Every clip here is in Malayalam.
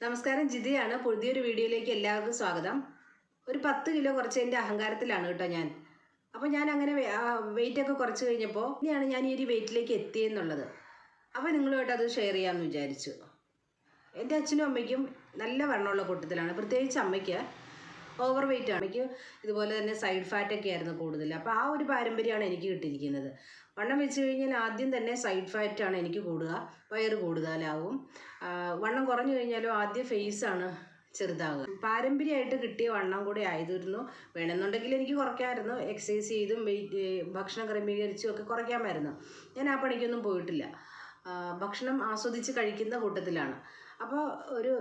നമസ്കാരം ജിതയാണ്. പുതിയൊരു വീഡിയോയിലേക്ക് എല്ലാവർക്കും സ്വാഗതം. ഒരു പത്ത് കിലോ കുറച്ച് എന്റെ അഹങ്കാരത്തിലാണ് കേട്ടോ ഞാൻ. അപ്പോൾ ഞാൻ അങ്ങനെ വെയിറ്റ് ഒക്കെ കുറച്ച് കഴിഞ്ഞപ്പോൾ ഇനിയാണ് ഞാൻ ഈ ഒരു വെയിറ്റിലേക്ക് എത്തിയെന്നുള്ളത്. അപ്പോൾ നിങ്ങളുമായിട്ട് അത് ഷെയർ ചെയ്യാമെന്ന് വിചാരിച്ചു. എന്റെ അച്ഛനും അമ്മയ്ക്കും നല്ല വണ്ണമുള്ള കൂട്ടത്തിലാണ്. പ്രത്യേകിച്ച് അമ്മയ്ക്ക് ഓവർ വെയിറ്റ് ആണ്. അമ്മയ്ക്ക് ഇതുപോലെ തന്നെ സൈഡ് ഫാറ്റൊക്കെ ആയിരുന്നു കൂടുതൽ. അപ്പോൾ ആ ഒരു പാരമ്പര്യമാണ് എനിക്ക് കിട്ടിയിരിക്കുന്നത്. വണ്ണം വെച്ച് കഴിഞ്ഞാൽ ആദ്യം തന്നെ സൈഡ് ഫാറ്റ് ആണ് എനിക്ക് കൂടുക വയറ് കൂടുതലാവും. വണ്ണം കുറഞ്ഞു കഴിഞ്ഞാലും ആദ്യം ഫേസ് ആണ് ചെറുതാകുക പാരമ്പര്യമായിട്ട് കിട്ടിയ വണ്ണം കൂടെ ആയതിരുന്നു വേണമെന്നുണ്ടെങ്കിൽ എനിക്ക് കുറയ്ക്കാമായിരുന്നു. എക്സസൈസ് ചെയ്തും വെയിറ്റ് ഭക്ഷണം ക്രമീകരിച്ചും ഒക്കെ കുറയ്ക്കാമായിരുന്നു. ഞാൻ ആ പണിക്കൊന്നും പോയിട്ടില്ല. ഭക്ഷണം ആസ്വദിച്ച് കഴിക്കുന്ന കൂട്ടത്തിലാണ്. അപ്പോൾ ഒരു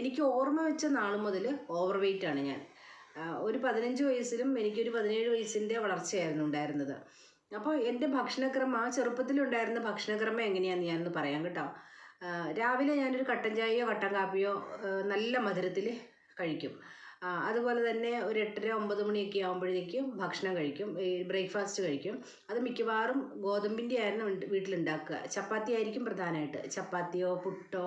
എനിക്ക് ഓർമ്മ വെച്ച നാൾ മുതൽ ഓവർ വെയിറ്റ് ആണ് ഞാൻ. ഒരു പതിനഞ്ച് വയസ്സിലും എനിക്കൊരു പതിനേഴ് വയസ്സിന്റെ വളർച്ചയായിരുന്നു ഉണ്ടായിരുന്നത്. അപ്പോൾ എന്റെ ഭക്ഷണക്രമം ആ ചെറുപ്പത്തിലുണ്ടായിരുന്ന ഭക്ഷണക്രമം എങ്ങനെയാണെന്ന് ഞാനൊന്ന് പറയാം കേട്ടോ. രാവിലെ ഞാനൊരു കട്ടൻ ചായയോ കട്ടൻ കാപ്പിയോ നല്ല മധുരത്തിൽ കഴിക്കും. അതുപോലെ തന്നെ ഒരു എട്ടര ഒമ്പത് മണിയൊക്കെ ആകുമ്പോഴേക്കും ഭക്ഷണം കഴിക്കും. ബ്രേക്ക്ഫാസ്റ്റ് കഴിക്കും. അത് മിക്കവാറും ഗോതമ്പിന്റെ ആയിരുന്നു വീട്ടിലുണ്ടാക്കുക. ചപ്പാത്തി ആയിരിക്കും പ്രധാനമായിട്ട്. ചപ്പാത്തിയോ പുട്ടോ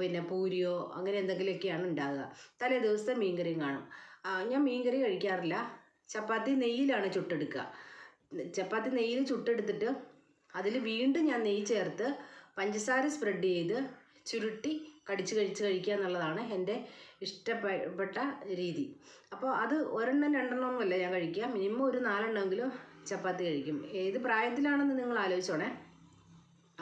പിന്നെ പൂരിയോ അങ്ങനെ എന്തെങ്കിലുമൊക്കെയാണ് ഉണ്ടാകുക തലേ ദിവസത്തെ മീൻകറിയും കാണും. ഞാൻ മീൻകറി കഴിക്കാറില്ല. ചപ്പാത്തി നെയ്യിലാണ് ചുട്ടെടുക്കുക. ചപ്പാത്തി നെയ്യിൽ ചുട്ടെടുത്തിട്ട് അതിൽ വീണ്ടും ഞാൻ നെയ്യ് ചേർത്ത് പഞ്ചസാര സ്പ്രെഡ് ചെയ്ത് ചുരുട്ടി കടിച്ച് കഴിച്ച് കഴിക്കുക എന്നുള്ളതാണ് എന്റെ ഇഷ്ടപ്പെട്ട രീതി. അപ്പോൾ അത് ഒരെണ്ണം രണ്ടെണ്ണം ഒന്നുമല്ല ഞാൻ കഴിക്കുക. മിനിമം ഒരു നാലെണ്ണമെങ്കിലും ചപ്പാത്തി കഴിക്കും. ഏത് പ്രായത്തിലാണെന്ന് നിങ്ങൾ ആലോചിച്ചോണേ.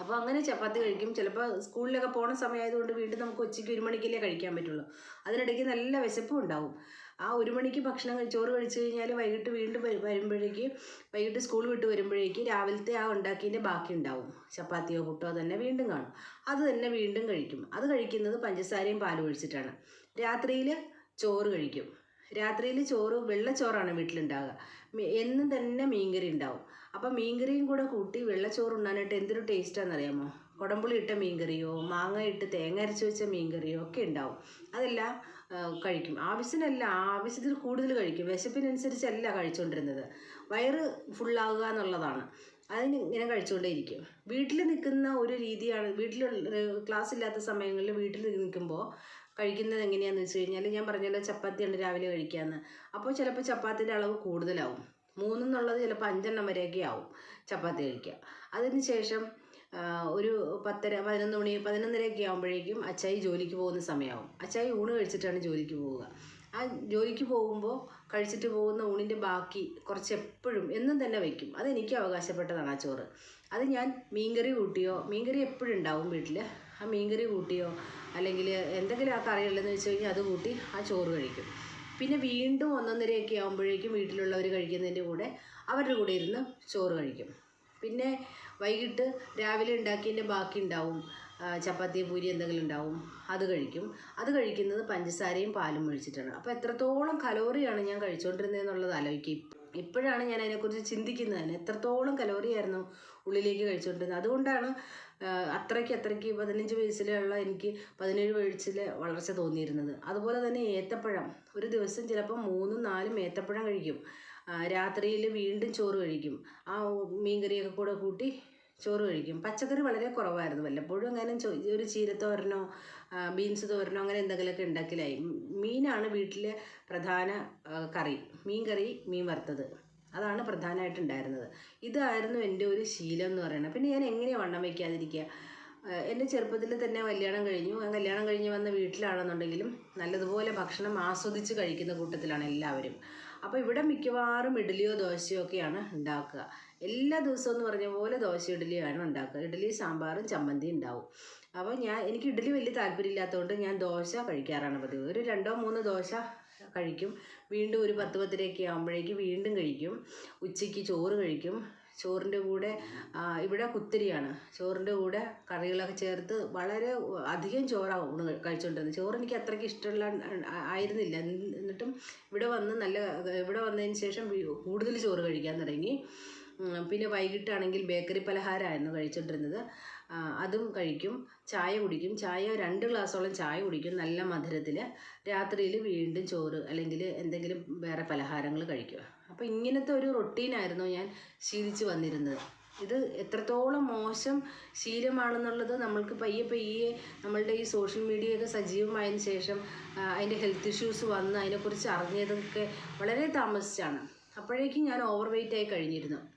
അപ്പോൾ അങ്ങനെ ചപ്പാത്തി കഴിക്കും. ചിലപ്പോൾ സ്കൂളിലൊക്കെ പോകുന്ന സമയമായതുകൊണ്ട് വീണ്ടും നമുക്ക് ഉച്ചയ്ക്ക് ഒരു മണിക്കല്ലേ കഴിക്കാൻ പറ്റുള്ളൂ. അതിനിടയ്ക്ക് നല്ല വിശപ്പും ഉണ്ടാവും. ആ ഒരു മണിക്ക് ഭക്ഷണം ചോറ് കഴിച്ചു കഴിഞ്ഞാൽ വൈകിട്ട് വീണ്ടും വരു- വരുമ്പോഴേക്ക് വൈകിട്ട് സ്കൂൾ വിട്ട് വരുമ്പോഴേക്ക് രാവിലത്തെ ആ ഉണ്ടാക്കിയതിന്റെ ബാക്കി ഉണ്ടാവും. ചപ്പാത്തിയോ പുട്ടോ തന്നെ വീണ്ടും കാണും. അത് തന്നെ വീണ്ടും കഴിക്കും. അത് കഴിക്കുന്നത് പഞ്ചസാരയും പാലും ഒഴിച്ചിട്ടാണ്. രാത്രിയിൽ ചോറ് കഴിക്കും. രാത്രിയിൽ ചോറ് വെള്ളച്ചോറാണ് വീട്ടിലുണ്ടാവുക. എന്നും തന്നെ മീൻകറി ഉണ്ടാവും. അപ്പം മീൻകറിയും കൂടെ കൂട്ടി വെള്ളച്ചോറ് ഉണ്ണാനായിട്ട് എന്തൊരു ടേസ്റ്റാണെന്നറിയാമോ കുടംപുളി ഇട്ട മീൻകറിയോ മാങ്ങ ഇട്ട് തേങ്ങ അരച്ച് വെച്ച മീൻകറിയോ ഒക്കെ ഉണ്ടാവും. അതെല്ലാം കഴിക്കും. ആവശ്യത്തിനല്ല ആവശ്യത്തിൽ കൂടുതൽ കഴിക്കും. വിശപ്പിനനുസരിച്ചല്ല കഴിച്ചുകൊണ്ടിരുന്നത് വയറ് ഫുള്ളാകുക എന്നുള്ളതാണ്. അതിന് ഇങ്ങനെ കഴിച്ചുകൊണ്ടേയിരിക്കും വീട്ടിൽ നിൽക്കുന്ന ഒരു രീതിയാണ് വീട്ടിൽ ക്ലാസ് ഇല്ലാത്ത സമയങ്ങളിൽ വീട്ടിൽ നിൽക്കുമ്പോൾ കഴിക്കുന്നത് എങ്ങനെയാണെന്ന് വെച്ച് കഴിഞ്ഞാൽ ഞാൻ പറഞ്ഞല്ലോ ചപ്പാത്തിയാണ് രാവിലെ കഴിക്കാമെന്ന് അപ്പോൾ ചിലപ്പോൾ ചപ്പാത്തിന്റെ അളവ് കൂടുതലാവും. മൂന്നെന്നുള്ളത് ചിലപ്പോൾ അഞ്ചെണ്ണം വരെയൊക്കെ ആവും ചപ്പാത്തി കഴിക്കുക. അതിന് ശേഷം ഒരു പത്തര പതിനൊന്ന് മണി പതിനൊന്നരയൊക്കെ ആകുമ്പോഴേക്കും അച്ചായി ജോലിക്ക് പോകുന്ന സമയമാവും അച്ചായി ഊണ് കഴിച്ചിട്ടാണ് ജോലിക്ക് പോവുക. ആ ജോലിക്ക് പോകുമ്പോൾ കഴിച്ചിട്ട് പോകുന്ന ഊണിന്റെ ബാക്കി കുറച്ച് എപ്പോഴും എന്നും തന്നെ വയ്ക്കും അതെനിക്ക് അവകാശപ്പെട്ടതാണ് ആ ചോറ്. അത് ഞാൻ മീൻകറി കൂട്ടിയോ മീൻകറി എപ്പോഴും ഉണ്ടാവും വീട്ടിൽ ആ മീൻകറി കൂട്ടിയോ അല്ലെങ്കിൽ എന്തെങ്കിലും ആ കറിയുള്ളതെന്ന് വെച്ച് കഴിഞ്ഞാൽ അത് കൂട്ടി ആ ചോറ് കഴിക്കും. പിന്നെ വീണ്ടും ഒന്നൊന്നരയൊക്കെ ആകുമ്പോഴേക്കും വീട്ടിലുള്ളവർ കഴിക്കുന്നതിന്റെ കൂടെ അവരുടെ കൂടെ ഇരുന്ന് ചോറ് കഴിക്കും. പിന്നെ വൈകിട്ട് രാവിലെ ഉണ്ടാക്കിയതിന്റെ ബാക്കി ഉണ്ടാവും. ചപ്പാത്തി പൂരി എന്തെങ്കിലും ഉണ്ടാവും. അത് കഴിക്കും. അത് കഴിക്കുന്നത് പഞ്ചസാരയും പാലും ഒഴിച്ചിട്ടാണ്. അപ്പോൾ എത്രത്തോളം കലോറിയാണ് ഞാൻ കഴിച്ചുകൊണ്ടിരുന്നത് എന്നുള്ളത് ആലോചിക്കും. ഇപ്പോഴാണ് ഞാൻ അതിനെക്കുറിച്ച് ചിന്തിക്കുന്നത് തന്നെ. എത്രത്തോളം കലോറിയായിരുന്നു ഉള്ളിലേക്ക് കഴിച്ചുകൊണ്ടിരുന്നത്. അതുകൊണ്ടാണ് അത്രയ്ക്ക് അത്രയ്ക്ക് പതിനഞ്ച് വയസ്സിലുള്ള എനിക്ക് പതിനേഴ് വയസ്സിൽ വളർച്ച തോന്നിയിരുന്നത്. അതുപോലെ തന്നെ ഏത്തപ്പഴം. ഒരു ദിവസം ചിലപ്പോൾ മൂന്നും നാലും ഏത്തപ്പഴം കഴിക്കും. രാത്രിയിൽ വീണ്ടും ചോറ് കഴിക്കും. ആ മീൻകറിയൊക്കെ കൂടെ കൂട്ടി ചോറ് കഴിക്കും. പച്ചക്കറി വളരെ കുറവായിരുന്നു. വല്ലപ്പോഴും അങ്ങനെ ഒരു ചീരത്തോരനോ ബീൻസ് തോരനോ അങ്ങനെ എന്തെങ്കിലുമൊക്കെ ഉണ്ടാക്കലായി. മീനാണ് വീട്ടിലെ പ്രധാന കറി. മീൻ കറി മീൻ വറുത്തത്. അതാണ് പ്രധാനമായിട്ടുണ്ടായിരുന്നത്. ഇതായിരുന്നു എന്റെ ഒരു ശീലം എന്ന് പറയുന്നത്. പിന്നെ ഞാൻ എങ്ങനെയാണ് വണ്ണം വയ്ക്കാതിരിക്കുക? എന്റെ ചെറുപ്പത്തിൽ തന്നെ കല്യാണം കഴിഞ്ഞു. ഞാൻ കല്യാണം കഴിഞ്ഞ് വന്ന വീട്ടിലാണെന്നുണ്ടെങ്കിലും നല്ലതുപോലെ ഭക്ഷണം ആസ്വദിച്ച് കഴിക്കുന്ന കൂട്ടത്തിലാണ് എല്ലാവരും. അപ്പോൾ ഇവിടെ മിക്കവാറും ഇഡ്ഡലിയോ ദോശയോ ഒക്കെയാണ് ഉണ്ടാക്കുക. എല്ലാ ദിവസവും എന്ന് പറഞ്ഞ പോലെ ദോശ ഇഡ്ഡലിയാണ് ഉണ്ടാക്കുക. ഇഡ്ഡലി സാമ്പാറും ചമ്മന്തി ഉണ്ടാവും. അപ്പോൾ ഞാൻ എനിക്ക് ഇഡ്ഡലി വലിയ താല്പര്യമില്ലാത്തതുകൊണ്ട് ഞാൻ ദോശ കഴിക്കാറാണ് പതിവ്. ഒരു രണ്ടോ മൂന്നോ ദോശ കഴിക്കും. വീണ്ടും ഒരു പത്ത് പത്തരയൊക്കെ ആകുമ്പോഴേക്ക് വീണ്ടും കഴിക്കും. ഉച്ചയ്ക്ക് ചോറ് കഴിക്കും. ചോറിന്റെ കൂടെ ഇവിടെ കുത്തിരിയാണ്. ചോറിന്റെ കൂടെ കറികളൊക്കെ ചേർത്ത് വളരെ അധികം ചോറാണ് ഊണ് കഴിച്ചുകൊണ്ടിരുന്നത് ചോറ് എനിക്ക് അത്രയ്ക്ക് ഇഷ്ടമുള്ള ആയിരുന്നില്ല. എന്നിട്ടും ഇവിടെ വന്ന് നല്ല ഇവിടെ വന്നതിന് ശേഷം കൂടുതൽ ചോറ് കഴിക്കാൻ തുടങ്ങി. പിന്നെ വൈകിട്ടാണെങ്കിൽ ബേക്കറി പലഹാരമായിരുന്നു കഴിച്ചുകൊണ്ടിരുന്നത് അതും കഴിക്കും. ചായ കുടിക്കും. ചായ രണ്ട് ഗ്ലാസ്സോളം ചായ കുടിക്കും നല്ല മധുരത്തിൽ രാത്രിയിൽ വീണ്ടും ചോറ് അല്ലെങ്കിൽ എന്തെങ്കിലും വേറെ പലഹാരങ്ങൾ കഴിക്കും. അപ്പോൾ ഇങ്ങനത്തെ ഒരു റൊട്ടീനായിരുന്നു ഞാൻ ശീലിച്ചു വന്നിരുന്നത്. ഇത് എത്രത്തോളം മോശം ശീലമാണെന്നുള്ളത് നമ്മൾക്ക് പയ്യെ പയ്യെ നമ്മളുടെ ഈ സോഷ്യൽ മീഡിയയൊക്കെ സജീവമായതിനു ശേഷം അതിന്റെ ഹെൽത്ത് ഇഷ്യൂസ് വന്ന് അതിനെക്കുറിച്ച് അറിഞ്ഞതൊക്കെ വളരെ താമസിച്ചാണ്. അപ്പോഴേക്കും ഞാൻ ഓവർ വെയിറ്റ് ആയി കഴിഞ്ഞിരുന്നു.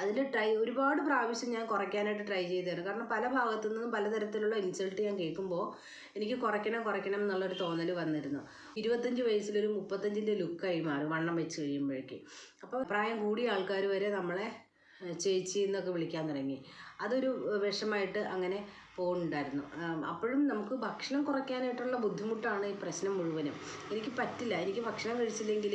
അതിൽ ട്രൈ ഒരുപാട് പ്രാവശ്യം ഞാൻ കുറയ്ക്കാനായിട്ട് ട്രൈ ചെയ്തതാണ്. കാരണം പല ഭാഗത്തു നിന്നും പലതരത്തിലുള്ള ഇൻസൾട്ട് ഞാൻ കേൾക്കുമ്പോൾ എനിക്ക് കുറയ്ക്കണം കുറയ്ക്കണം എന്നുള്ളൊരു തോന്നൽ വന്നിരുന്നു. ഇരുപത്തഞ്ച് വയസ്സിലൊരു മുപ്പത്തഞ്ചിന്റെ ലുക്കായി മാറും വണ്ണം വെച്ച് കഴിയുമ്പോഴേക്ക്. അപ്പോൾ പ്രായം കൂടിയ ആൾക്കാർ വരെ നമ്മളെ ചേച്ചി എന്നൊക്കെ വിളിക്കാൻ തുടങ്ങി. അതൊരു വിഷമായിട്ട് അങ്ങനെ പോകുന്നുണ്ടായിരുന്നു അപ്പോഴും നമുക്ക് ഭക്ഷണം കുറയ്ക്കാനായിട്ടുള്ള ബുദ്ധിമുട്ടാണ് ഈ പ്രശ്നം മുഴുവനും. എനിക്ക് പറ്റില്ല. എനിക്ക് ഭക്ഷണം കഴിച്ചില്ലെങ്കിൽ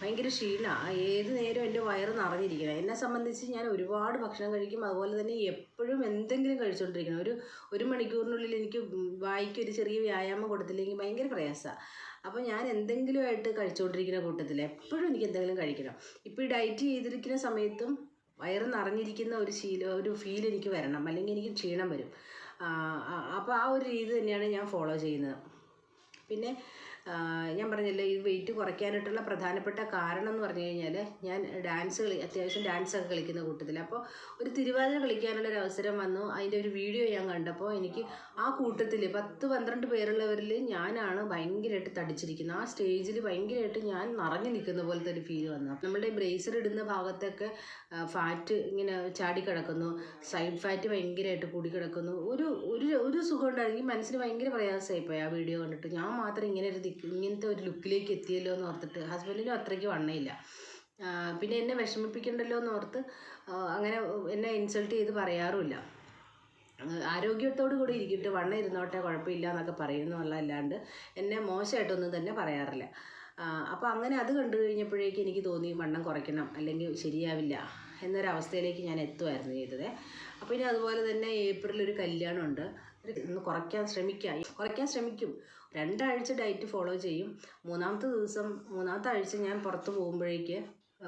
ഭയങ്കര ക്ഷീണമാണ് ഏത് നേരം എന്റെ വയറ് നിറഞ്ഞിരിക്കണം. എന്നെ സംബന്ധിച്ച് ഞാൻ ഒരുപാട് ഭക്ഷണം കഴിക്കും. അതുപോലെ തന്നെ എപ്പോഴും എന്തെങ്കിലും കഴിച്ചുകൊണ്ടിരിക്കണം. ഒരു ഒരു മണിക്കൂറിനുള്ളിൽ എനിക്ക് വായിക്ക് ഒരു ചെറിയ വ്യായാമം കൊടുത്തില്ലെങ്കിൽ ഭയങ്കര പ്രയാസമാണ് അപ്പോൾ ഞാൻ എന്തെങ്കിലുമായിട്ട് കഴിച്ചുകൊണ്ടിരിക്കുന്ന കൂട്ടത്തിൽ എപ്പോഴും എനിക്ക് എന്തെങ്കിലും കഴിക്കണം. ഇപ്പോൾ ഈ ഡയറ്റ് ചെയ്തിരിക്കുന്ന സമയത്തും വയറ് നിറഞ്ഞിരിക്കുന്ന ഒരു ശീലം ഒരു ഫീൽ എനിക്ക് വരണം. അല്ലെങ്കിൽ എനിക്ക് ക്ഷീണം വരും. അപ്പോൾ ആ ഒരു രീതി തന്നെയാണ് ഞാൻ ഫോളോ ചെയ്യുന്നത്. പിന്നെ ഞാൻ പറഞ്ഞില്ലേ ഈ വെയിറ്റ് കുറയ്ക്കാനായിട്ടുള്ള പ്രധാനപ്പെട്ട കാരണം എന്ന് പറഞ്ഞു കഴിഞ്ഞാൽ ഞാൻ ഡാൻസ് കളി അത്യാവശ്യം ഡാൻസ് ഒക്കെ കളിക്കുന്ന കൂട്ടത്തിൽ അപ്പോൾ ഒരു തിരുവാതിര കളിക്കാനുള്ള ഒരു അവസരം വന്നു. അതിന്റെ ഒരു വീഡിയോ ഞാൻ കണ്ടപ്പോൾ എനിക്ക് ആ കൂട്ടത്തിൽ പത്ത് പന്ത്രണ്ട് പേരുള്ളവരിൽ ഞാനാണ് ഭയങ്കരമായിട്ട് തടിച്ചിരിക്കുന്നത്. ആ സ്റ്റേജിൽ ഭയങ്കരമായിട്ട് ഞാൻ നിറഞ്ഞു നിൽക്കുന്ന പോലത്തെ ഒരു ഫീൽ വന്നു. നമ്മളുടെ ബ്രേസർ ഇടുന്ന ഭാഗത്തൊക്കെ ഫാറ്റ് ഇങ്ങനെ ചാടിക്കിടക്കുന്നു സൈഡ് ഫാറ്റ് ഭയങ്കരമായിട്ട് കൂടി കിടക്കുന്നു. ഒരു ഒരു ഒരു സുഖം ഉണ്ടായിരുന്നു. മനസ്സിന് ഭയങ്കര പ്രയാസമായിപ്പോയി ആ വീഡിയോ കണ്ടിട്ട്. ഞാൻ മാത്രം ഇങ്ങനെ ഒരു ഇങ്ങനത്തെ ഒരു ലുക്കിലേക്ക് എത്തിയല്ലോ എന്ന് ഓർത്തിട്ട് ഹസ്ബൻഡിനും അത്രയ്ക്ക് വണ്ണയില്ല. പിന്നെ എന്നെ വിഷമിപ്പിക്കണ്ടല്ലോ എന്ന് ഓർത്ത് അങ്ങനെ എന്നെ ഇൻസൾട്ട് ചെയ്ത് പറയാറുമില്ല. ആരോഗ്യത്തോടു കൂടി ഇരിക്കട്ടെ വണ്ണം ഇരുന്നോട്ടെ കുഴപ്പമില്ല എന്നൊക്കെ അല്ലാണ്ട് എന്നെ മോശമായിട്ടൊന്നും തന്നെ പറയാറില്ല. അപ്പോൾ അങ്ങനെ അത് കണ്ടു കഴിഞ്ഞപ്പോഴേക്കും എനിക്ക് തോന്നി വണ്ണം കുറയ്ക്കണം അല്ലെങ്കിൽ ശരിയാവില്ല എന്നൊരവസ്ഥയിലേക്ക് ഞാൻ എത്തുമായിരുന്നു ചെയ്തത്. അപ്പോൾ ഇനി അതുപോലെ തന്നെ ഏപ്രിൽ ഒരു കല്യാണമുണ്ട് ഒന്ന് കുറയ്ക്കാൻ ശ്രമിക്കാം. കുറയ്ക്കാൻ ശ്രമിക്കും. രണ്ടാഴ്ച ഡയറ്റ് ഫോളോ ചെയ്യും. മൂന്നാമത്തെ ദിവസം മൂന്നാമത്തെ ആഴ്ച ഞാൻ പുറത്ത് പോകുമ്പോഴേക്ക്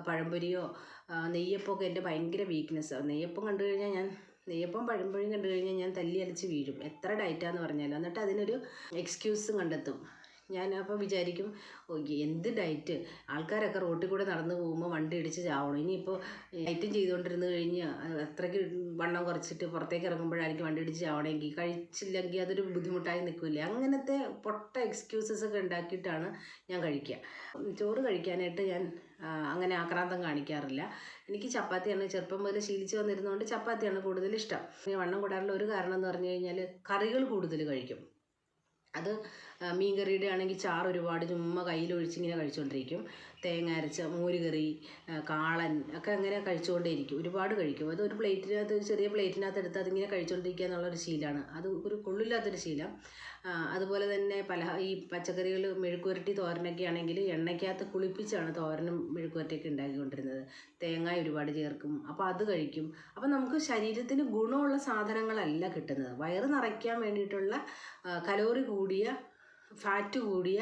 പഴംപൊരിയോ നെയ്യപ്പം നെയ്യപ്പമൊക്കെ എന്റെ ഭയങ്കര വീക്ക്നെസ്സാണ് നെയ്യപ്പം കണ്ടു കഴിഞ്ഞാൽ ഞാൻ നെയ്യപ്പം പഴംപൊരിയും കണ്ടു കഴിഞ്ഞാൽ ഞാൻ തല്ലി അലച്ച് വീഴും. എത്ര ഡയറ്റാന്ന് പറഞ്ഞാലും. എന്നിട്ട് അതിനൊരു എക്സ്ക്യൂസ് കണ്ടെത്തും. ഞാൻ അപ്പോൾ വിചാരിക്കും എന്ത് ഡയറ്റ്? ആൾക്കാരൊക്കെ റോട്ടിൽ കൂടെ നടന്നു പോകുമ്പോൾ വണ്ടി ഇടിച്ച് ചാവണം. ഇനിയിപ്പോൾ ഡയറ്റും ചെയ്തുകൊണ്ടിരുന്ന് കഴിഞ്ഞ് അത്രയ്ക്ക് വണ്ണം കുറച്ചിട്ട് പുറത്തേക്ക് ഇറങ്ങുമ്പോഴായിരിക്കും വണ്ടി ഇടിച്ച് ചാവണമെങ്കിൽ കഴിച്ചില്ലെങ്കിൽ അതൊരു ബുദ്ധിമുട്ടായി നിൽക്കില്ല? അങ്ങനത്തെ പൊട്ട എക്സ്ക്യൂസസ് ഒക്കെ ഉണ്ടാക്കിയിട്ടാണ് ഞാൻ കഴിക്കുക. ചോറ് കഴിക്കാനായിട്ട് ഞാൻ അങ്ങനെ ആക്രാന്തം കാണിക്കാറില്ല. എനിക്ക് ചപ്പാത്തിയാണ് ചെറുപ്പം മുതൽ ശീലിച്ച് വന്നിരുന്നതുകൊണ്ട് ചപ്പാത്തിയാണ് കൂടുതൽ ഇഷ്ടം. വണ്ണം കൂടാനുള്ള ഒരു കാരണം എന്ന് പറഞ്ഞു കഴിഞ്ഞാൽ കറികൾ കൂടുതൽ കഴിക്കും. അത് ആ, മീൻ കറിയുടെ ആണെങ്കിൽ ചാറ് ഒരുപാട് ചുമ്മാ കയ്യിലൊഴിച്ചിങ്ങനെ കഴിച്ചുകൊണ്ടിരിക്കും തേങ്ങ അരച്ച മോര് കറി കാളൻ ഒക്കെ അങ്ങനെ കഴിച്ചുകൊണ്ടേയിരിക്കും ഒരുപാട് കഴിക്കും. അത് ഒരു പ്ലേറ്റിനകത്ത് ഒരു ചെറിയ പ്ലേറ്റിനകത്ത് എടുത്ത് അതിങ്ങനെ കഴിച്ചുകൊണ്ടിരിക്കുക എന്നുള്ളൊരു ശീലമാണ് അത് ഒരു കൊള്ളില്ലാത്തൊരു ശീലം. അതുപോലെ തന്നെ പല ഈ പച്ചക്കറികൾ മെഴുക്കുവരട്ടി തോരനൊക്കെ ആണെങ്കിൽ എണ്ണയ്ക്കകത്ത് കുളിപ്പിച്ചാണ് തോരനും മെഴുക്കുവരട്ടിയൊക്കെ ഉണ്ടാക്കിക്കൊണ്ടിരുന്നത്. തേങ്ങ ഒരുപാട് ചേർക്കും. അപ്പോൾ അത് കഴിക്കും. അപ്പോൾ നമുക്ക് ശരീരത്തിന് ഗുണമുള്ള സാധനങ്ങളല്ല കിട്ടുന്നത്. വയറ് നിറയ്ക്കാൻ വേണ്ടിയിട്ടുള്ള കലോറി കൂടിയ ഫാറ്റ് കൂടിയ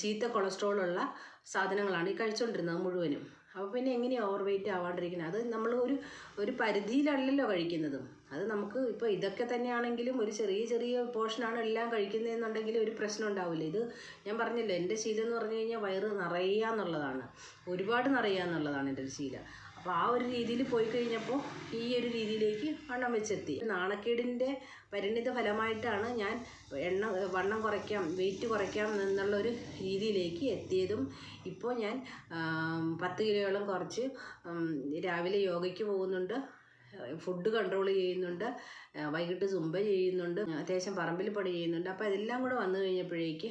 ചീത്ത കൊളസ്ട്രോൾ ഉള്ള സാധനങ്ങളാണ് ഈ കഴിച്ചുകൊണ്ടിരുന്നത് മുഴുവനും. അപ്പോൾ പിന്നെ എങ്ങനെയാണ് ഓവർ വെയിറ്റ് ആവാണ്ടിരിക്കുന്നത് അത് നമ്മൾ ഒരു ഒരു പരിധിയിലല്ലല്ലോ കഴിക്കുന്നതും. അത് നമുക്ക് ഇപ്പോൾ ഇതൊക്കെ തന്നെയാണെങ്കിലും ഒരു ചെറിയ ചെറിയ പോർഷനാണ് എല്ലാം കഴിക്കുന്നതെന്നുണ്ടെങ്കിൽ ഒരു പ്രശ്നം ഉണ്ടാവില്ല. ഇത് ഞാൻ പറഞ്ഞല്ലോ എന്റെ ശീലം എന്ന് പറഞ്ഞു കഴിഞ്ഞാൽ വയറ് നിറയുക എന്നുള്ളതാണ് ഒരുപാട് നിറയുക എന്നുള്ളതാണ് എന്റെ ഒരു ശീലം. അപ്പോൾ ആ ഒരു രീതിയിൽ പോയി കഴിഞ്ഞപ്പോൾ ഈ ഒരു രീതിയിലേക്ക് വണ്ണം വെച്ചെത്തി. നാണക്കേടിന്റെ പരിണിത ഫലമായിട്ടാണ് ഞാൻ എണ്ണ വണ്ണം കുറയ്ക്കാം വെയിറ്റ് കുറയ്ക്കാം എന്നുള്ളൊരു രീതിയിലേക്ക് എത്തിയതും ഇപ്പോൾ ഞാൻ പത്ത് കിലോയോളം കുറച്ച് രാവിലെ യോഗയ്ക്ക് പോകുന്നുണ്ട് ഫുഡ് കൺട്രോൾ ചെയ്യുന്നുണ്ട് വൈകിട്ട് സുംബ ചെയ്യുന്നുണ്ട് അത്യാവശ്യം പറമ്പിൽ പണി ചെയ്യുന്നുണ്ട്. അപ്പോൾ അതെല്ലാം കൂടെ വന്നു കഴിഞ്ഞപ്പോഴേക്ക്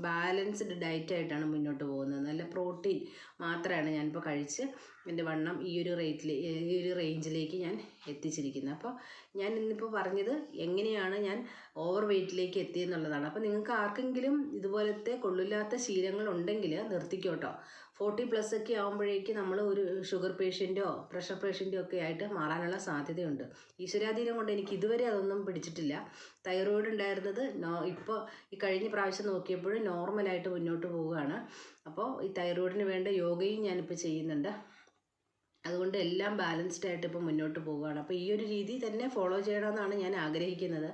ബാലൻസ്ഡ് ഡയറ്റ് ആയിട്ടാണ് മുന്നോട്ട് പോകുന്നത്. നല്ല പ്രോട്ടീൻ മാത്രമാണ് ഞാനിപ്പോൾ കഴിച്ച് എന്റെ വണ്ണം ഈ ഒരു റേറ്റിൽ ഈ ഒരു റേഞ്ചിലേക്ക് ഞാൻ എത്തിച്ചിരിക്കുന്നത്. അപ്പോൾ ഞാൻ ഇന്നിപ്പോൾ പറഞ്ഞത് എങ്ങനെയാണ് ഞാൻ ഓവർ വെയ്റ്റിലേക്ക് എത്തിയെന്നുള്ളതാണ്. അപ്പോൾ നിങ്ങൾക്ക് ആർക്കെങ്കിലും ഇതുപോലത്തെ കൊള്ളില്ലാത്ത ശീലങ്ങൾ ഉണ്ടെങ്കിൽ നിർത്തിക്കോട്ടോ. ഫോർട്ടി പ്ലസ് ഒക്കെ ആകുമ്പോഴേക്ക് നമ്മൾ ഒരു ഷുഗർ പേഷ്യന്റോ പ്രഷർ പേഷ്യന്റോ ഒക്കെ ആയിട്ട് മാറാനുള്ള സാധ്യതയുണ്ട്. ഈശ്വരാധീനം കൊണ്ട് എനിക്ക് ഇതുവരെ അതൊന്നും പിടിച്ചിട്ടില്ല. തൈറോയിഡ് ഉണ്ടായിരുന്നത് നോ ഇപ്പോൾ ഈ കഴിഞ്ഞ പ്രാവശ്യം നോക്കിയപ്പോൾ നോർമലായിട്ട് മുന്നോട്ട് പോവുകയാണ്. അപ്പോൾ ഈ തൈറോയിഡിന് വേണ്ട യോഗയും ഞാനിപ്പോൾ ചെയ്യുന്നുണ്ട്. അതുകൊണ്ട് എല്ലാം ബാലൻസ്ഡ് ആയിട്ട് ഇപ്പോൾ മുന്നോട്ട് പോവുകയാണ്. അപ്പോൾ ഈ ഒരു രീതി തന്നെ ഫോളോ ചെയ്യണമെന്നാണ് ഞാൻ ആഗ്രഹിക്കുന്നത്.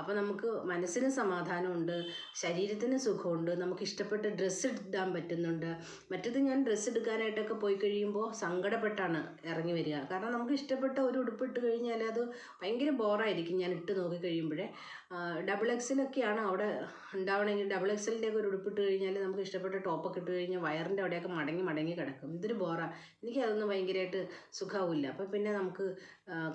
അപ്പോൾ നമുക്ക് മനസ്സിന് സമാധാനമുണ്ട് ശരീരത്തിന് സുഖമുണ്ട് നമുക്ക് ഇഷ്ടപ്പെട്ട ഡ്രസ്സ് ഇടാൻ പറ്റുന്നുണ്ട്. മറ്റത് ഞാൻ ഡ്രസ്സ് എടുക്കാനായിട്ടൊക്കെ പോയി കഴിയുമ്പോൾ സങ്കടപ്പെട്ടാണ് ഇറങ്ങി വരിക. കാരണം നമുക്ക് ഇഷ്ടപ്പെട്ട ഒരു ഉടുപ്പ് ഇട്ട് കഴിഞ്ഞാൽ അത് ഭയങ്കര ബോറായിരിക്കും ഞാൻ ഇട്ട് നോക്കി കഴിയുമ്പോഴേ. ഡബിൾ എക്സിലൊക്കെയാണ് അവിടെ ഉണ്ടാവണമെങ്കിൽ ഡബിൾ എക്സലിന്റെ ഒക്കെ ഒരു ഉടുപ്പിട്ട് കഴിഞ്ഞാൽ നമുക്ക് ഇഷ്ടപ്പെട്ട ടോപ്പൊക്കെ ഇട്ട് കഴിഞ്ഞാൽ വയറിന്റെ അവിടെയൊക്കെ മടങ്ങി മടങ്ങി കിടക്കും. ഇതൊരു ബോറാണ് എനിക്കതൊന്നും ഭയങ്കരമായിട്ട് സുഖമാവില്ല അപ്പോൾ പിന്നെ നമുക്ക്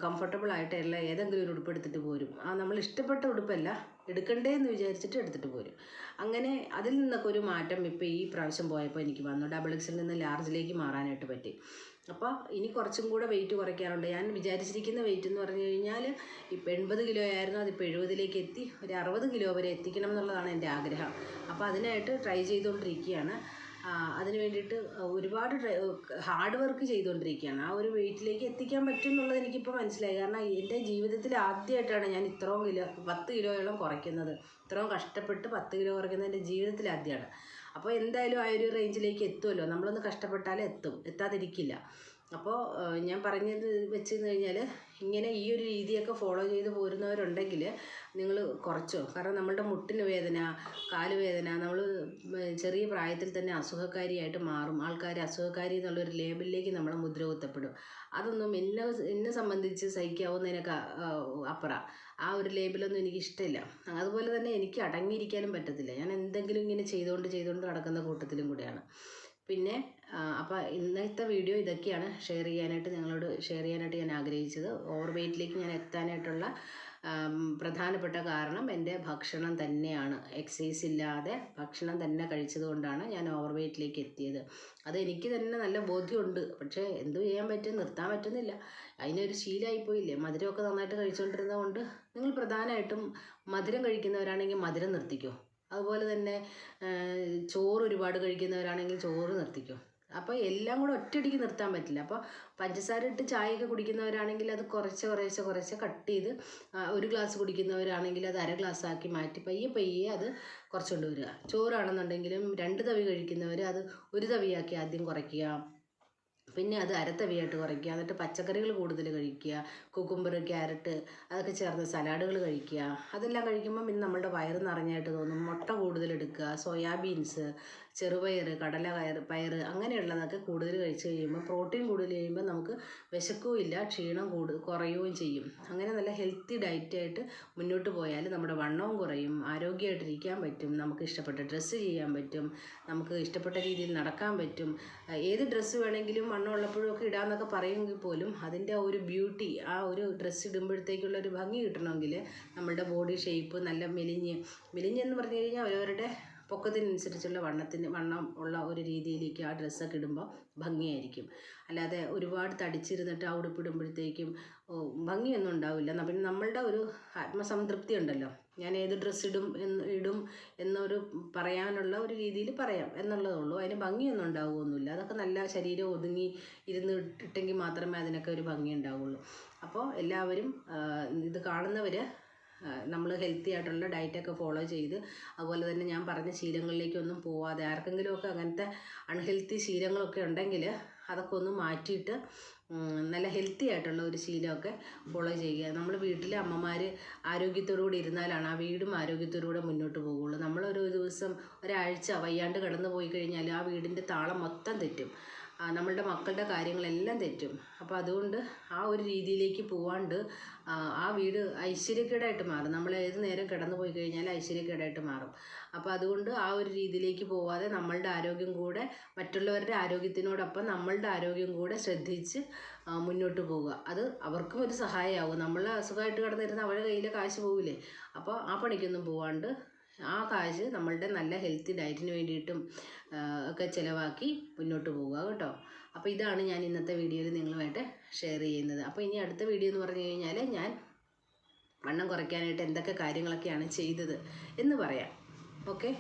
കംഫർട്ടബിൾ ആയിട്ട് എല്ലാം ഏതെങ്കിലും ഒരു ഉടുപ്പ് എടുത്തിട്ട് പോരും. ആ നമ്മൾ ഇഷ്ടപ്പെട്ട ഉടുപ്പല്ല എടുക്കണ്ടേ എന്ന് വിചാരിച്ചിട്ട് എടുത്തിട്ട് പോരും. അങ്ങനെ അതിൽ നിന്നൊക്കെ ഒരു മാറ്റം ഇപ്പോൾ ഈ പ്രാവശ്യം പോയപ്പോൾ എനിക്ക് വന്നു. ഡബിൾ എക്സിൽ നിന്ന് ലാർജിലേക്ക് മാറാനായിട്ട് പറ്റി. അപ്പോൾ ഇനി കുറച്ചും കൂടെ വെയിറ്റ് കുറയ്ക്കാറുണ്ട്. ഞാൻ വിചാരിച്ചിരിക്കുന്ന വെയിറ്റ് എന്ന് പറഞ്ഞു കഴിഞ്ഞാൽ ഇപ്പോൾ എൺപത് കിലോ ആയിരുന്നു. അതിപ്പോൾ എഴുപതിലേക്ക് എത്തി. ഒരു അറുപത് കിലോ വരെ എത്തിക്കണം എന്നുള്ളതാണ് എന്റെ ആഗ്രഹം. അപ്പോൾ അതിനായിട്ട് ട്രൈ ചെയ്തുകൊണ്ടിരിക്കുകയാണ് അതിന് വേണ്ടിയിട്ട് ഒരുപാട് ഹാർഡ് വർക്ക് ചെയ്തുകൊണ്ടിരിക്കുകയാണ്. ആ ഒരു വെയിറ്റിലേക്ക് എത്തിക്കാൻ പറ്റും എന്നുള്ളത് എനിക്കിപ്പോൾ മനസ്സിലായി. കാരണം എന്റെ ജീവിതത്തിൽ ആദ്യമായിട്ടാണ് ഞാൻ ഇത്രയും കിലോ പത്ത് കിലോയോളം കുറയ്ക്കുന്നത്. ഇത്രയും കഷ്ടപ്പെട്ട് പത്ത് കിലോ കുറയ്ക്കുന്നത് എന്റെ ജീവിതത്തിൽ ആദ്യമാണ്. അപ്പോൾ എന്തായാലും ആ ഒരു റേഞ്ചിലേക്ക് എത്തുമല്ലോ. നമ്മളൊന്ന് കഷ്ടപ്പെട്ടാൽ എത്തും. എത്താതിരിക്കില്ല. അപ്പോൾ ഞാൻ പറഞ്ഞത് വെച്ച് കഴിഞ്ഞാൽ ഇങ്ങനെ ഈ ഒരു രീതിയൊക്കെ ഫോളോ ചെയ്ത് പോരുന്നവരുണ്ടെങ്കിൽ നിങ്ങൾ കുറച്ചോ കാരണം നമ്മളുടെ മുട്ടിന് വേദന കാൽ വേദന നമ്മൾ ചെറിയ പ്രായത്തിൽ തന്നെ അസുഖക്കാരിയായിട്ട് മാറും. ആൾക്കാർ അസുഖക്കാരി എന്നുള്ളൊരു ലേബലിലേക്ക് നമ്മൾ മുദ്ര കുത്തപ്പെടും. അതൊന്നും എന്നെ എന്നെ സംബന്ധിച്ച് സഹിക്കാവുന്നതിനൊക്കെ അപ്പുറ. ആ ഒരു ലേബലൊന്നും എനിക്ക് ഇഷ്ടമില്ല അതുപോലെ തന്നെ എനിക്ക് അടങ്ങിയിരിക്കാനും പറ്റത്തില്ല. ഞാൻ എന്തെങ്കിലും ഇങ്ങനെ ചെയ്തുകൊണ്ട് ചെയ്തുകൊണ്ട് നടക്കുന്ന കൂട്ടത്തിലും കൂടെയാണ്. പിന്നെ അപ്പോൾ ഇന്നത്തെ വീഡിയോ ഇതൊക്കെയാണ് ഷെയർ ചെയ്യാനായിട്ട് നിങ്ങളോട് ഷെയർ ചെയ്യാനായിട്ട് ഞാൻ ആഗ്രഹിച്ചത്. ഓവർ വെയ്റ്റിലേക്ക് ഞാൻ എത്താനായിട്ടുള്ള പ്രധാനപ്പെട്ട കാരണം എന്റെ ഭക്ഷണം തന്നെയാണ്. എക്സസൈസ് ഇല്ലാതെ ഭക്ഷണം തന്നെ കഴിച്ചത് കൊണ്ടാണ് ഞാൻ ഓവർ വെയ്റ്റിലേക്ക് എത്തിയത്. അത് എനിക്ക് തന്നെ നല്ല ബോധ്യമുണ്ട്. പക്ഷേ എന്തു ചെയ്യാൻ പറ്റും നിർത്താൻ പറ്റുന്നില്ല. അതിനൊരു ശീലമായിപ്പോയില്ലേ മധുരമൊക്കെ നന്നായിട്ട് കഴിച്ചുകൊണ്ടിരുന്നത് കൊണ്ട് നിങ്ങൾ പ്രധാനമായിട്ടും മധുരം കഴിക്കുന്നവരാണെങ്കിൽ മധുരം നിർത്തിക്കോ? അതുപോലെ തന്നെ ചോറ് ഒരുപാട് കഴിക്കുന്നവരാണെങ്കിൽ ചോറ് നിർത്തിക്കോ. അപ്പോൾ എല്ലാം കൂടെ ഒറ്റയടിക്ക് നിർത്താൻ പറ്റില്ല. അപ്പോൾ പഞ്ചസാര ഇട്ട് ചായയൊക്കെ കുടിക്കുന്നവരാണെങ്കിൽ അത് കുറച്ച് കുറേശ്ശെ കുറേശ്ശെ കട്ട് ചെയ്ത് ഒരു ഗ്ലാസ് കുടിക്കുന്നവരാണെങ്കിൽ അത് അര ഗ്ലാസ് ആക്കി മാറ്റി പയ്യെ പയ്യെ അത് കുറച്ചുകൊണ്ട് വരിക. ചോറാണെന്നുണ്ടെങ്കിലും രണ്ട് തവി കഴിക്കുന്നവർ അത് ഒരു തവിയാക്കി ആദ്യം കുറയ്ക്കുക. പിന്നെ അത് അരത്തവിയായിട്ട് കുറയ്ക്കുക. എന്നിട്ട് പച്ചക്കറികൾ കൂടുതൽ കഴിക്കുക. കുക്കുംബർ ക്യാരറ്റ് അതൊക്കെ ചേർന്ന് സലാഡുകൾ കഴിക്കുക. അതെല്ലാം കഴിക്കുമ്പോൾ പിന്നെ നമ്മളുടെ വയറ് നിറഞ്ഞായിട്ട് തോന്നും. മുട്ട കൂടുതൽ എടുക്കുക. സോയാബീൻസ് ചെറുപയർ കടല കയർ പയർ അങ്ങനെയുള്ളതൊക്കെ കൂടുതൽ കഴിച്ച് കഴിയുമ്പോൾ പ്രോട്ടീൻ കൂടുതൽ കഴിയുമ്പോൾ നമുക്ക് വിശക്കുകയും ഇല്ല ക്ഷീണം കൂടു കുറയുകയും ചെയ്യും. അങ്ങനെ നല്ല ഹെൽത്തി ഡയറ്റായിട്ട് മുന്നോട്ട് പോയാൽ നമ്മുടെ വണ്ണവും കുറയും ആരോഗ്യമായിട്ടിരിക്കാൻ പറ്റും നമുക്ക് ഇഷ്ടപ്പെട്ട ഡ്രസ്സ് ചെയ്യാൻ പറ്റും നമുക്ക് ഇഷ്ടപ്പെട്ട രീതിയിൽ നടക്കാൻ പറ്റും. ഏത് ഡ്രസ്സ് വേണമെങ്കിലും ഒക്കെ ഇടാമെന്നൊക്കെ പറയുമെങ്കിൽ പോലും അതിന്റെ ഒരു ബ്യൂട്ടി ആ ഒരു ഡ്രസ്സ് ഇടുമ്പോഴത്തേക്കുള്ള ഒരു ഭംഗി കിട്ടണമെങ്കിൽ നമ്മളുടെ ബോഡി ഷേപ്പ് നല്ല മെലിഞ്ഞ് മെലിഞ്ഞെന്ന് പറഞ്ഞു കഴിഞ്ഞാൽ അവരവരുടെ പൊക്കത്തിനനുസരിച്ചുള്ള വണ്ണത്തിന് വണ്ണം ഉള്ള ഒരു രീതിയിലേക്ക് ആ ഡ്രസ്സൊക്കെ ഇടുമ്പോൾ ഭംഗിയായിരിക്കും. അല്ലാതെ ഒരുപാട് തടിച്ചിരുന്നിട്ട് ആ ഉടുപ്പിടുമ്പോഴത്തേക്കും ഭംഗിയൊന്നും ഉണ്ടാവില്ല. പിന്നെ നമ്മളുടെ ഒരു ആത്മസംതൃപ്തി ഉണ്ടല്ലോ ഞാൻ ഏത് ഡ്രസ്സ് ഇടും എന്ന് ഇടും എന്നൊരു പറയാനുള്ള ഒരു രീതിയിൽ പറയാം എന്നുള്ളതേ ഉള്ളൂ. അതിന് ഭംഗിയൊന്നും ഉണ്ടാവുകയൊന്നുമില്ല. അതൊക്കെ നല്ല ശരീരം ഒതുങ്ങി ഇരുന്ന് ഇട്ടെങ്കിൽ മാത്രമേ അതിനൊക്കെ ഒരു ഭംഗി ഉണ്ടാവുള്ളൂ. അപ്പോൾ എല്ലാവരും ഇത് കാണുന്നവർ നമ്മൾ ഹെൽത്തി ആയിട്ടുള്ള ഡയറ്റൊക്കെ ഫോളോ ചെയ്ത് അതുപോലെ തന്നെ ഞാൻ പറഞ്ഞ ശീലങ്ങളിലേക്കൊന്നും പോവാതെ ആർക്കെങ്കിലുമൊക്കെ അങ്ങനത്തെ അൺഹെൽത്തി ശീലങ്ങളൊക്കെ ഉണ്ടെങ്കിൽ അതൊക്കെ ഒന്ന് മാറ്റിയിട്ട് നല്ല ഹെൽത്തി ആയിട്ടുള്ള ഒരു ശീലമൊക്കെ ഫോളോ ചെയ്യുക. നമ്മൾ വീട്ടിലെ അമ്മമാർ ആരോഗ്യത്തോടുകൂടി ഇരുന്നാലാണ് ആ വീടും ആരോഗ്യത്തോടുകൂടെ മുന്നോട്ട് പോകുള്ളൂ നമ്മളൊരു ദിവസം ഒരാഴ്ച വയ്യാണ്ട് കിടന്നു പോയി കഴിഞ്ഞാൽ ആ വീടിന്റെ താളം മൊത്തം തെറ്റും. നമ്മളുടെ മക്കളുടെ കാര്യങ്ങളെല്ലാം തെറ്റും. അപ്പോൾ അതുകൊണ്ട് ആ ഒരു രീതിയിലേക്ക് പോവാണ്ട് ആ, വീട് ഐശ്വര്യക്കേടായിട്ട് മാറും. നമ്മൾ ഏത് നേരം കിടന്നു പോയി കഴിഞ്ഞാൽ ഐശ്വര്യക്കേടായിട്ട് മാറും. അപ്പോൾ അതുകൊണ്ട് ആ ഒരു രീതിയിലേക്ക് പോവാതെ നമ്മളുടെ ആരോഗ്യം കൂടെ മറ്റുള്ളവരുടെ ആരോഗ്യത്തിനോടൊപ്പം നമ്മളുടെ ആരോഗ്യം കൂടെ ശ്രദ്ധിച്ച് മുന്നോട്ട് പോവുക. അത് അവർക്കും ഒരു സഹായമാവും നമ്മൾ അസുഖമായിട്ട് കിടന്നിരുന്ന അവരുടെ കയ്യിലെ കാശ് പോവില്ലേ? അപ്പോൾ ആ പണിക്കൊന്നും പോവാണ്ട് ആ കാശ് നമ്മളുടെ നല്ല ഹെൽത്തി ഡയറ്റിന് വേണ്ടിയിട്ടും ഒക്കെ ചിലവാക്കി മുന്നോട്ട് പോവുക കേട്ടോ. അപ്പോൾ ഇതാണ് ഞാൻ ഇന്നത്തെ വീഡിയോയിൽ നിങ്ങളുമായിട്ട് ഷെയർ ചെയ്യുന്നത്. അപ്പോൾ ഇനി അടുത്ത വീഡിയോ എന്ന് പറഞ്ഞു കഴിഞ്ഞാൽ ഞാൻ വണ്ണം കുറയ്ക്കാനായിട്ട് എന്തൊക്കെ കാര്യങ്ങളൊക്കെയാണ് ചെയ്തത് എന്ന് പറയാം. ഓക്കെ